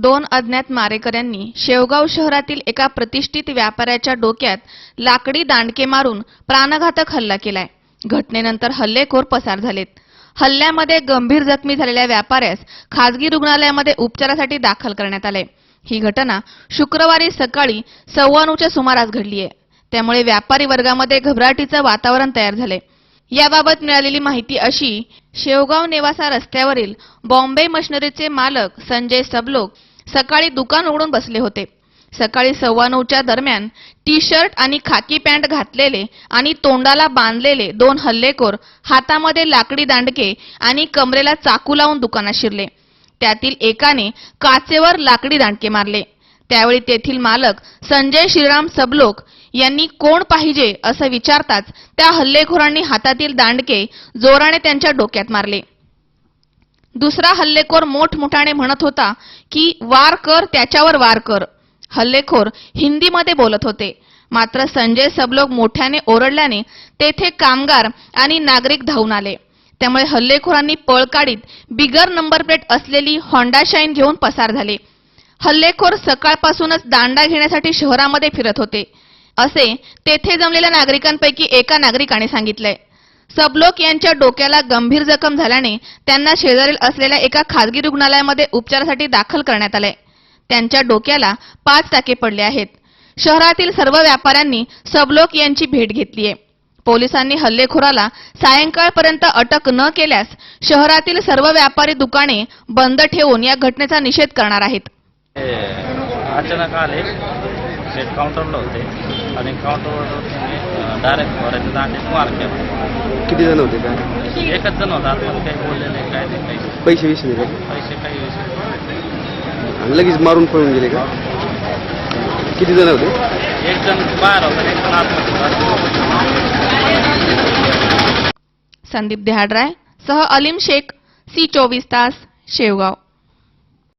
दोन अज्ञात मारेकऱ्यांनी शेवगाव शहरातील एका प्रतिष्ठित व्यापाऱ्याच्या डोक्यात लाकडी दांडके मारून प्राणघातक हल्ला केलाय. घटनेनंतर हल्लेखोर पसार झालेत. हल्ल्यामध्ये गंभीर जखमी झालेल्या व्यापाऱ्यास खासगी रुग्णालयामध्ये उपचारासाठी दाखल करण्यात आले ही घटना शुक्रवारी सकाळी सव्वानूच्या सुमारास घडली आहे त्यामुळे व्यापारी वर्गामध्ये घबराटीचं वातावरण तयार झाले याबाबत मिळालेली माहिती अशी शेवगाव नेवासा रस्त्यावरील बॉम्बे मशिनरीचे मालक संजय सबलोक सकाळी दुकान उघडून बसले होते. सकाळी सव्वा नऊच्या दरम्यान टी शर्ट आणि खाकी पॅन्ट घातलेले आणि तोंडाला बांधलेले दोन हल्लेखोर हातामध्ये लाकडी दांडके आणि कमरेला चाकू लावून दुकानात शिरले. त्यातील एकाने काचेवर लाकडी दांडके मारले. त्यावेळी तेथील मालक संजय श्रीराम सबलोक यांनी कोण पाहिजे असं विचारताच त्या हल्लेखोरांनी हातातील दांडके जोराने त्यांच्या डोक्यात मारले. दुसरा हल्लेखोर मोठमोठाने म्हणत होता की वार कर त्याच्यावर वार कर. हल्लेखोर हिंदीमध्ये बोलत होते. मात्र संजय सबलोक मोठ्याने ओरडल्याने तेथे कामगार आणि नागरिक धावून आले. त्यामुळे हल्लेखोरांनी पळ काढीत बिगर नंबर प्लेट असलेली होंडा शाईन घेऊन पसार झाले. हल्लेखोर सकाळपासूनच दांडा घेण्यासाठी शहरामध्ये फिरत होते. असे तेथे जमलेल्या नागरिकांपैकी एका नागरिकाने सांगितलंय सबलोक यांच्या डोक्याला गंभीर जखम झाल्याने त्यांना शेजारील असलेल्या एका खासगी रुग्णालयामध्ये उपचारासाठी दाखल करण्यात आले. त्यांच्या डोक्याला पाच टाके पडले आहेत. शहरातील सर्व व्यापाऱ्यांनी सबलोक यांची भेट घेतली आहे. पोलिसांनी हल्लेखोराला सायंकाळपर्यंत अटक न केल्यास शहरातील सर्व व्यापारी दुकाने बंद ठेवून या घटनेचा निषेध करणार आहेत. अचानक आले. ते काउंटरला होते. आणि काउंटरवर डायरेक्ट वरायचं दांडीत मार केला किती जण होते काय? एकच जण होता आतमध्ये काही बोलले नाही काय नाही काही पैसे विषय दिले पैसे काही विषय आणि लगेच मारून पळून गेले का? किती जण होते? एक जण बाहेर होता एक जण आतमध्ये होता. संदीप देहाडराय सह अलीम शेख सी चोवीस तास शेवगाव.